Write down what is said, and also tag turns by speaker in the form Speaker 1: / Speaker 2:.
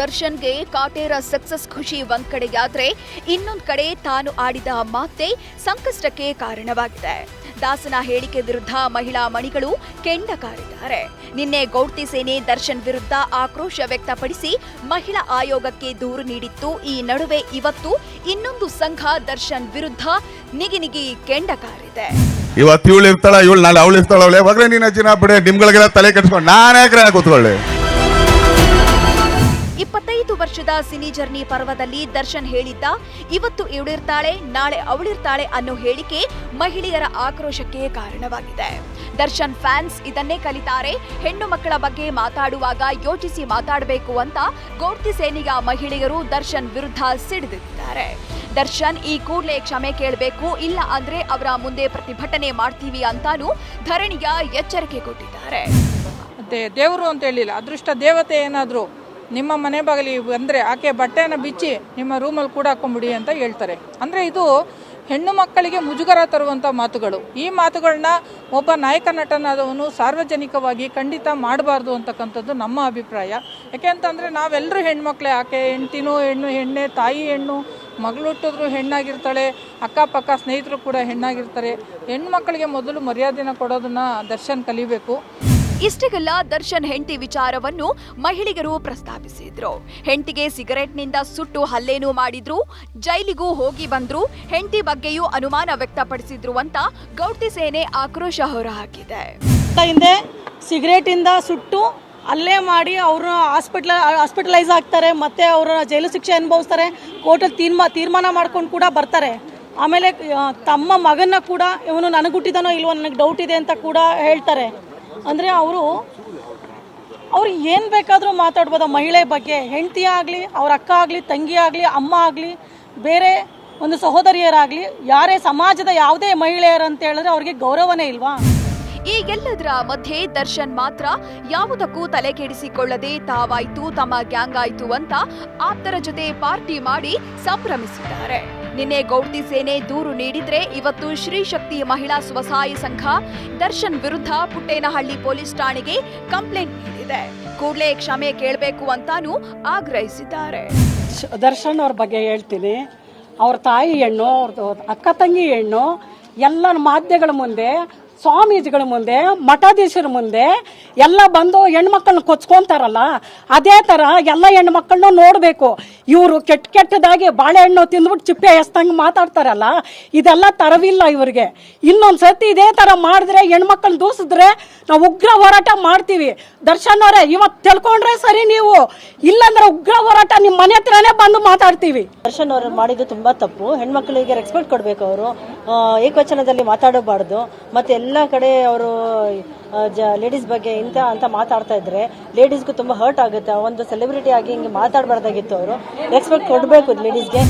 Speaker 1: ದರ್ಶನ್ಗೆ ಕಾಟೇರ ಸಕ್ಸಸ್ ಖುಷಿ ಒಂದ್ ಕಡೆಯಾದ್ರೆ ಇನ್ನೊಂದ್ ಕಡೆ ತಾನು ಆಡಿದ ಮಾತೆ ಸಂಕಷ್ಟಕ್ಕೆ ಕಾರಣವಾಗಿದೆ. ದಾಸನ ಹೇಳಿಕೆ ವಿರುದ್ಧ ಮಹಿಳಾ ಮಣಿಗಳು ಕೆಂಡ ಕಾರಿದ್ದಾರೆ. ನಿನ್ನೆ ಗೌಡ್ತಿ ಸೇನೆ ದರ್ಶನ್ ವಿರುದ್ಧ ಆಕ್ರೋಶ ವ್ಯಕ್ತಪಡಿಸಿ ಮಹಿಳಾ ಆಯೋಗಕ್ಕೆ ದೂರು ನೀಡಿತ್ತು. ಈ ನಡುವೆ ಇವತ್ತು ಇನ್ನೊಂದು ಸಂಘ ದರ್ಶನ್ ವಿರುದ್ಧ ನಿಗಿನಿಗಿ ಕೆಂಡ ಕಾರಿದೆ.
Speaker 2: ಇವತ್ತು ಇವಳು ಇರ್ತಾಳ ಇವಳು ನಾಳೆ ಅವಳು ಇರ್ತಾಳ ಅವಳೆ ಯಾವಾಗಲೇ ನೀನು ಅಜ್ಜಿನ ಬಿಡೆ, ನಿಮ್ಗಳಿಗೆಲ್ಲ ತಲೆ ಕೆಡಿಸ್ಕೊಂಡು ನಾನೇ ಕೂತ್ಕೊಳ್ಳಿ.
Speaker 1: ವರ್ಷದ ಸಿನಿ ಜರ್ನಿ ಪರ್ವದಲ್ಲಿ ದರ್ಶನ್ ಹೇಳಿದ್ದ, ಇವತ್ತು ಇವಳಿರ್ತಾಳೆ, ನಾಳೆ ಅವಳಿರ್ತಾಳೆ ಅನ್ನೋ ಹೇಳಿಕೆ ಮಹಿಳೆಯರ ಆಕ್ರೋಶಕ್ಕೆ ಕಾರಣವಾಗಿದೆ. ದರ್ಶನ್ ಫ್ಯಾನ್ಸ್ ಇದನ್ನೇ ಕಲಿತಾರೆ, ಹೆಣ್ಣು ಮಕ್ಕಳ ಬಗ್ಗೆ ಮಾತಾಡುವಾಗ ಯೋಚಿಸಿ ಮಾತಾಡಬೇಕು ಅಂತ ಗೋಡ್ತಿ ಸೇನೆಯ ಮಹಿಳೆಯರು ದರ್ಶನ್ ವಿರುದ್ಧ ಸಿಡಿದಿದ್ದಾರೆ ದರ್ಶನ್, ಈ ಕೂಡಲೇ ಕ್ಷಮೆ ಕೇಳಬೇಕು, ಇಲ್ಲ ಅಂದ್ರೆ ಅವರ ಮುಂದೆ ಪ್ರತಿಭಟನೆ ಮಾಡ್ತೀವಿ ಅಂತಾನೂ ಧರಣಿಯ ಎಚ್ಚರಿಕೆ ಕೊಟ್ಟಿದ್ದಾರೆ.
Speaker 3: ಮತ್ತೆ ದೇವರು ಅಂತ ಹೇಳಿಲ್ಲ, ಅದೃಷ್ಟ ದೇವತೆ ಏನಾದರೂ ನಿಮ್ಮ ಮನೆ ಬಾಗಿಲಿ ಅಂದರೆ ಆಕೆ ಬಟ್ಟೆಯನ್ನು ಬಿಚ್ಚಿ ನಿಮ್ಮ ರೂಮಲ್ಲಿ ಕೂಡ ಹಾಕೊಂಬಿಡಿ ಅಂತ ಹೇಳ್ತಾರೆ. ಅಂದರೆ ಇದು ಹೆಣ್ಣು ಮಕ್ಕಳಿಗೆ ಮುಜುಗರ ತರುವಂಥ ಮಾತುಗಳು. ಈ ಮಾತುಗಳನ್ನ ಒಬ್ಬ ನಾಯಕ ನಟನಾದವನು ಸಾರ್ವಜನಿಕವಾಗಿ ಖಂಡಿತ ಮಾಡಬಾರ್ದು ಅಂತಕ್ಕಂಥದ್ದು ನಮ್ಮ ಅಭಿಪ್ರಾಯ. ಯಾಕೆ ಅಂತಂದರೆ ನಾವೆಲ್ಲರೂ ಹೆಣ್ಮಕ್ಳೇ, ಆಕೆ ಹೆಂಡ್ತಿನೂ ಹೆಣ್ಣು, ಹೆಣ್ಣೆ, ತಾಯಿ ಹೆಣ್ಣು ಮಗಳು ಹುಟ್ಟಿದ್ರು ಹೆಣ್ಣಾಗಿರ್ತಾಳೆ, ಅಕ್ಕಪಕ್ಕ ಸ್ನೇಹಿತರು ಕೂಡ ಹೆಣ್ಣಾಗಿರ್ತಾರೆ. ಹೆಣ್ಮಕ್ಳಿಗೆ ಮೊದಲು ಮರ್ಯಾದೆನ ಕೊಡೋದನ್ನ ದರ್ಶನ್ ಕಲಿಬೇಕು.
Speaker 1: ಇಷ್ಟೆಲ್ಲ ದರ್ಶನ್ ಹೆಂಡತಿ ವಿಚಾರವನ್ನು ಮಹಿಳೆಯರು ಪ್ರಸ್ತಾಪಿಸಿದ್ರು. ಹೆಂಡತಿಗೆ ಸಿಗರೆಟ್ನಿಂದ ಸುಟ್ಟು ಹಲ್ಲೇನೂ ಮಾಡಿದ್ರು, ಜೈಲಿಗೂ ಹೋಗಿ ಬಂದ್ರು, ಹೆಂಡತಿ ಬಗ್ಗೆಯೂ ಅನುಮಾನ ವ್ಯಕ್ತಪಡಿಸಿದ್ರು ಅಂತ ಗೌಡ್ತಿ ಸೇನೆ ಆಕ್ರೋಶ ಹೊರಹಾಕಿದೆ.
Speaker 4: ಹಿಂದೆ ಸಿಗರೇಟಿಂದ ಸುಟ್ಟು ಅಲ್ಲೇ ಮಾಡಿ ಅವರು ಹಾಸ್ಪಿಟ್ಲ, ಹಾಸ್ಪಿಟಲೈಸ್ ಆಗ್ತಾರೆ, ಮತ್ತೆ ಅವರ ಜೈಲು ಶಿಕ್ಷೆ ಅನುಭವಿಸ್ತಾರೆ, ಕೋರ್ಟಲ್ಲಿ ತೀರ್ಮಾ, ತೀರ್ಮಾನ ಮಾಡ್ಕೊಂಡು ಕೂಡ ಬರ್ತಾರೆ. ಆಮೇಲೆ ತಮ್ಮ ಮಗನ ಕೂಡ ಇವನು ನನಗೆ ಹುಟ್ಟಿದಾನೋ ಇಲ್ವೋ, ನನಗೆ ಡೌಟ್ ಇದೆ ಅಂತ ಕೂಡ ಹೇಳ್ತಾರೆ. ಅಂದರೆ ಅವರು ಅವ್ರು ಏನು ಬೇಕಾದರೂ ಮಾತಾಡ್ಬೋದು. ಮಹಿಳೆ ಬಗ್ಗೆ, ಹೆಂಡತಿ ಆಗಲಿ, ಅವ್ರ ಅಕ್ಕ ಆಗಲಿ, ತಂಗಿ ಆಗಲಿ, ಅಮ್ಮ ಆಗಲಿ, ಬೇರೆ ಒಂದು ಸಹೋದರಿಯರಾಗಲಿ, ಯಾರೇ ಸಮಾಜದ ಯಾವುದೇ ಮಹಿಳೆಯರು ಅಂತ ಹೇಳಿದ್ರೆ ಅವ್ರಿಗೆ ಗೌರವನೇ ಇಲ್ವಾ?
Speaker 1: ಈ ಎಲ್ಲದರ ಮಧ್ಯೆ ದರ್ಶನ್ ಮಾತ್ರ ಯಾವುದಕ್ಕೂ ತಲೆ ಕೆಡಿಸಿಕೊಳ್ಳದೆ ತಾವಾಯ್ತು, ತಮ್ಮ ಗ್ಯಾಂಗ್ ಆಯ್ತು ಅಂತ ಆಪ್ತರ ಜೊತೆ ಪಾರ್ಟಿ ಮಾಡಿ ಸಂಭ್ರಮಿಸಿದ್ದಾರೆ. ನಿನ್ನೆ ಗೌಡ್ತಿ ಸೇನೆ ದೂರು ನೀಡಿದ್ರೆ ಇವತ್ತು ಶ್ರೀ ಶಕ್ತಿ ಮಹಿಳಾ ಸ್ವಸಹಾಯ ಸಂಘ ದರ್ಶನ್ ವಿರುದ್ಧ ಪುಟ್ಟೇನಹಳ್ಳಿ ಪೊಲೀಸ್ ಠಾಣೆಗೆ ಕಂಪ್ಲೇಂಟ್ ನೀಡಿದೆ. ಕೂಡಲೇ ಕ್ಷಮೆ ಕೇಳಬೇಕು ಅಂತಾನೂ ಆಗ್ರಹಿಸಿದ್ದಾರೆ.
Speaker 4: ದರ್ಶನ್ ಅವ್ರ ಬಗ್ಗೆ ಹೇಳ್ತೀನಿ. ಅವ್ರ ತಾಯಿ ಹೆಣ್ಣು ಅವ್ರದ್ದು ಅಕ್ಕ ತಂಗಿ ಹೆಣ್ಣು, ಎಲ್ಲ ಮಾಧ್ಯಮಗಳ ಮುಂದೆ ಸ್ವಾಮೀಜಿಗಳ ಮುಂದೆ ಮಠಾಧೀಶರ ಮುಂದೆ ಎಲ್ಲ ಬಂದು ಹೆಣ್ಮಕ್ಳನ್ನ ಕೊಚ್ಕೊಂತಾರಲ್ಲ ಅದೇ ಥರ ಎಲ್ಲ ಹೆಣ್ಮಕ್ಳನ್ನೂ ನೋಡಬೇಕು. ಇವರು ಕೆಟ್ಟ ಕೆಟ್ಟದಾಗಿ ಬಾಳೆಹಣ್ಣು ತಿಂದ್ಬಿಟ್ಟು ಚಿಪ್ಪೆ ಎಸ್ತಂಗೆ ಮಾತಾಡ್ತಾರಲ್ಲ, ಇದೆಲ್ಲ ತರವಿಲ್ಲ ಇವರಿಗೆ. ಇನ್ನೊಂದು ಸತಿ ಇದೇ ಥರ ಮಾಡಿದ್ರೆ ಹೆಣ್ಮಕ್ಳನ್ನ ದೂಸಿದ್ರೆ ನಾವು ಉಗ್ರ ಹೋರಾಟ ಮಾಡ್ತೀವಿ. ದರ್ಶನ್ ಅವರೇ ಇವತ್ತು ತಿಳ್ಕೊಂಡ್ರೆ ಸರಿ ನೀವು. ಇಲ್ಲಾಂದ್ರೆ ಉಗ್ರ ಹೋರಾಟ ನಿಮ್ಮ ಮನೆ ಹತ್ರನೇ ಬಂದು ಮಾತಾಡ್ತೀವಿ.
Speaker 5: ದರ್ಶನ್ ಅವರು ಮಾಡಿದ್ದು ತುಂಬಾ ತಪ್ಪು. ಹೆಣ್ಮಕ್ಳಿಗೆ ರೆಸ್ಪೆಕ್ಟ್ ಕೊಡಬೇಕು ಅವರು. ಏಕವಚನದಲ್ಲಿ ಮಾತಾಡಬಾರ್ದು. ಮತ್ತೆ ಎಲ್ಲ ಕಡೆ ಅವರು ಲೇಡೀಸ್ ಬಗ್ಗೆ ಇಂಥ ಅಂತ ಮಾತಾಡ್ತಾ ಇದ್ರೆ ಲೇಡೀಸ್ಗೂ ತುಂಬಾ ಹರ್ಟ್ ಆಗುತ್ತೆ. ಒಂದು ಸೆಲೆಬ್ರಿಟಿ ಆಗಿ ಹಿಂಗೆ ಮಾತಾಡಬಾರ್ದಾಗಿತ್ತು ಅವರು. ರೆಸ್ಪೆಕ್ಟ್ ಕೊಡಬೇಕು ಲೇಡೀಸ್ಗೆ